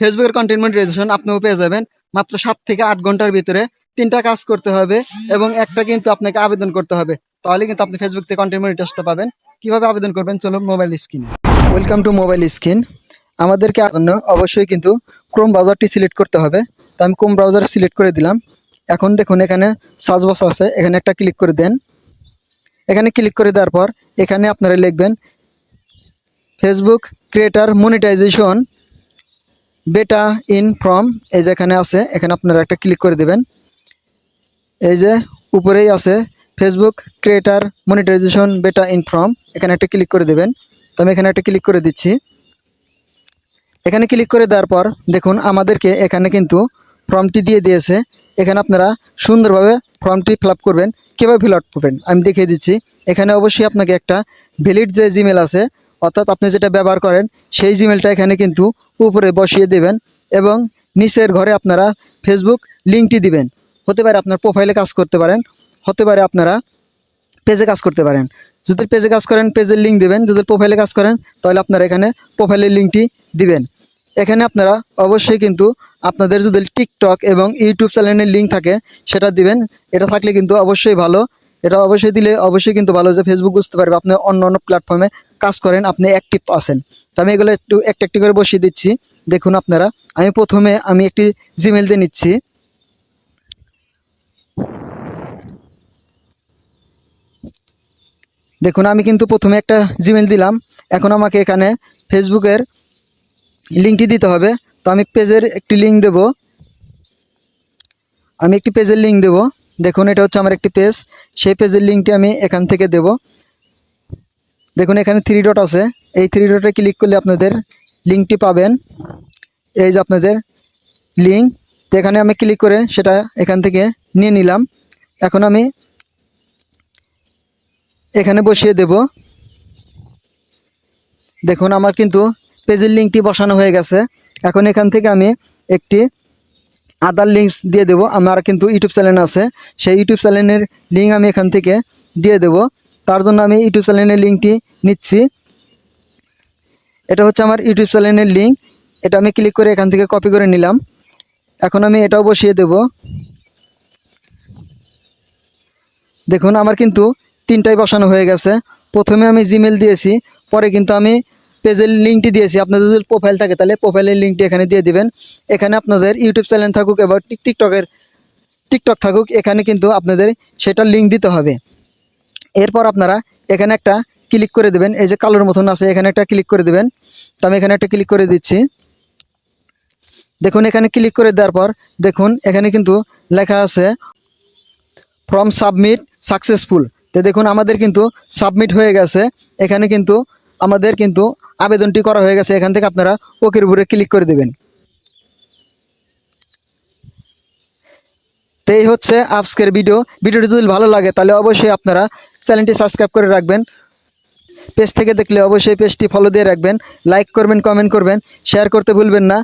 ফেসবুকের content monetization আপনিও পেয়ে যাবেন। মাত্র সাত থেকে আট ঘণ্টার ভিতরে তিনটা কাজ করতে হবে এবং একটা কিন্তু আপনাকে আবেদন করতে হবে। তাহলে কিন্তু আপনি ফেসবুক থেকে কন্টেন্ট মনিটাইজটা পাবেন। কীভাবে আবেদন করবেন? চলুন মোবাইল স্ক্রিনে ওয়েলকাম টু মোবাইল স্ক্রিন আমাদেরকে জন্য অবশ্যই কিন্তু ক্রোম ব্রাউজারটি সিলেক্ট করতে হবে। তো আমি ক্রোম ব্রাউজার সিলেক্ট করে দিলাম। এখন দেখুন এখানে সার্চ বক্স আছে। এখানে একটা ক্লিক করে দেন। এখানে ক্লিক করে দেওয়ার পর এখানে আপনারা লিখবেন Facebook creator monetisation beta in from এই যে এখানে আছে, এখানে আপনারা একটা ক্লিক করে দেবেন। এই যে উপরেই আছে Facebook creator monetisation beta in from এখানে একটা ক্লিক করে দেবেন। তো আমি এখানে একটা ক্লিক করে দিচ্ছি। এখানে ক্লিক করে দেওয়ার পর দেখুন, আমাদেরকে এখানে কিন্তু ফর্মটি দিয়ে দিয়েছে। এখানে আপনারা সুন্দরভাবে ফর্মটি ফিল করবেন। কীভাবে ফিল করবেন? আমি দেখিয়ে দিচ্ছি। এখানে অবশ্যই আপনাকে একটা ভ্যালিড যে জিমেল আছে অর্থাৎ আপনি যেটা ব্যবহার করেন, সেই জিমেলটা এখানে কিন্তু উপরে বসিয়ে দেবেন এবং নিচের ঘরে আপনারা ফেসবুক লিঙ্কটি দিবেন। হতে পারে আপনার প্রোফাইলে কাজ করতে পারেন, হতে পারে আপনারা পেজে কাজ করতে পারেন। যদি পেজে কাজ করেন পেজের লিঙ্ক দিবেন, যদি প্রোফাইলে কাজ করেন, তাহলে আপনারা এখানে প্রোফাইলের লিঙ্কটি দিবেন। এখানে আপনারা অবশ্যই কিন্তু আপনাদের যদি টিকটক এবং ইউটিউব চ্যানেলের লিঙ্ক থাকে, সেটা দিবেন। এটা থাকলে কিন্তু অবশ্যই ভালো। এটা অবশ্যই দিলে অবশ্যই কিন্তু ভালো যে ফেসবুক বুঝতে পারবে আপনি অন্য অন্য প্ল্যাটফর্মে কাজ করেন, আপনি অ্যাক্টিভ আছেন। তো আমি এগুলো একটু একটা একটি করে বসিয়ে দিচ্ছি। দেখুন আপনারা, আমি প্রথমে আমি একটি জিমেল দিয়ে নিচ্ছি। দেখুন, আমি কিন্তু প্রথমে একটা জিমেল দিলাম। এখন আমাকে এখানে ফেসবুকের লিঙ্কটি দিতে হবে। তো আমি পেজের একটি লিঙ্ক দেব। আমি একটি পেজের লিঙ্ক দেব। দেখুন, এটা হচ্ছে আমার একটি পেজ সেই পেজের লিঙ্কটি আমি এখান থেকে দেব। দেখুন, এখানে থ্রি ডট আছে। এই থ্রি ডটে ক্লিক করলে আপনাদের লিঙ্কটি পাবেন। এই যে আপনাদের লিঙ্ক তো এখানে আমি ক্লিক করে সেটা এখান থেকে নিয়ে নিলাম। এখন আমি এখানে বসিয়ে দেব। দেখুন, আমার কিন্তু পেজের লিঙ্কটি বসানো হয়ে গেছে। এখন এখান থেকে আমি একটি আদার লিঙ্কস দিয়ে দেব। আমার কিন্তু ইউটিউব চ্যানেল আছে। সেই ইউটিউব চ্যানেলের লিঙ্ক আমি এখান থেকে দিয়ে দেব। তার জন্য আমি ইউটিউব চ্যানেলের লিঙ্কটি নিচ্ছি। এটা হচ্ছে আমার ইউটিউব চ্যানেলের লিঙ্ক। এটা আমি ক্লিক করে এখান থেকে কপি করে নিলাম। এখন আমি এটাও বসিয়ে দেব। দেখুন, আমার কিন্তু তিনটাই বসানো হয়ে গেছে। প্রথমে আমি জিমেল দিয়েছি, পরে কিন্তু আমি পেজের লিঙ্কটি দিয়েছি। আপনাদের যদি প্রোফাইল থাকে, তাহলে প্রোফাইলের লিঙ্কটি এখানে দিয়ে দিবেন। এখানে আপনাদের ইউটিউব চ্যানেল থাকুক, এবার টিক টিকটকের টিকটক থাকুক, এখানে কিন্তু আপনাদের সেটার লিঙ্ক দিতে হবে। এরপর আপনারা এখানে একটা ক্লিক করে দেবেন। এই যে কালোর মতন আছে, এখানে একটা ক্লিক করে দেবেন। তো আমি এখানে একটা ক্লিক করে দিচ্ছি। দেখুন, এখানে ক্লিক করে দেওয়ার পর, দেখুন, এখানে কিন্তু লেখা আছে ফ্রম সাবমিট সাকসেসফুল তো দেখুন, আমাদের কিন্তু সাবমিট হয়ে গেছে। এখানে কিন্তু আমাদের কিন্তু আবেদনটি করা হয়ে গেছে। এখান থেকে আপনারা ওকের উপরে ক্লিক করে দেবেন। তো এই হচ্ছে আজকের ভিডিও ভিডিওটি যদি ভালো লাগে, তাহলে অবশ্যই আপনারা চ্যানেলটি সাবস্ক্রাইব করে রাখবেন। পেজ থেকে দেখলে অবশ্যই পেজটি ফলো দিয়ে রাখবেন। লাইক করবেন কমেন্ট করবেন। শেয়ার করতে ভুলবেন না।